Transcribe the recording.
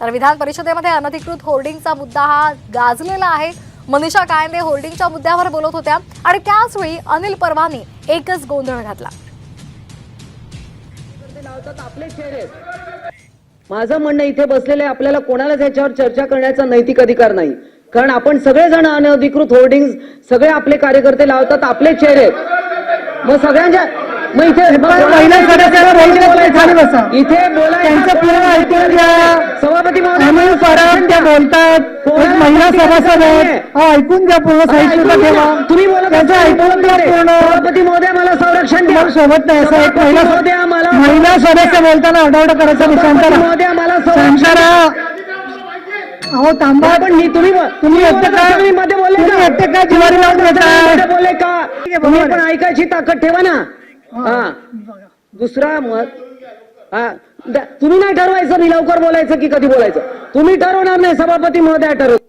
तर विधान परिषदेमध्ये अनधिकृत होर्डिंगचा मुद्दा हा गाजलेला आहे. मनीषा कायंदे होर्डिंगच्या मुद्द्यावर बोलत होत्या आणि त्याचवेळी अनिल परवानी एकच गोंधळ घातला. माझं म्हणणं इथे बसलेले आपल्याला कोणालाच याच्यावर चर्चा करण्याचा नैतिक अधिकार नाही. कारण आपण सगळेजण अनधिकृत होर्डिंग सगळे आपले कार्यकर्ते लावतात आपले चेहरे मग सगळ्यांच्या मग इथे महिला सदस्याला बोलू देत नाही, खाली बसा. इथे बोलायचं त्यांचं पूर्ण ऐकून घ्या. सभापती महोदय अनिल बोलतात? एक महिला सभासद आहेत. हा ऐकून घ्या पूर्ण साहित्य ठेवा. तुम्ही त्यांचं ऐकून घ्या पूर्ण. महोदय मला संरक्षण द्या. सोबत नाही असं एक महिला महिला सदस्य बोलताना आढावडा करायचा नाही. शांत सभापती राहा. महोदय आम्हाला शांत संरक्षण द्या. राहा. अहो थांबा. पण मी तुम्ही तुम्ही मी मध्ये बोलले तुम्ही का? एकटे जिवारी लावून बोलले का? तुम्ही पण. ऐकायची ताकद ठेवा ना. हा. दुसरा मत हा. तुम्ही नाही ठरवायचं मी लवकर बोलायचं की कधी बोलायचं? तुम्ही ठरवणार नाही सभापती महोदय ठरव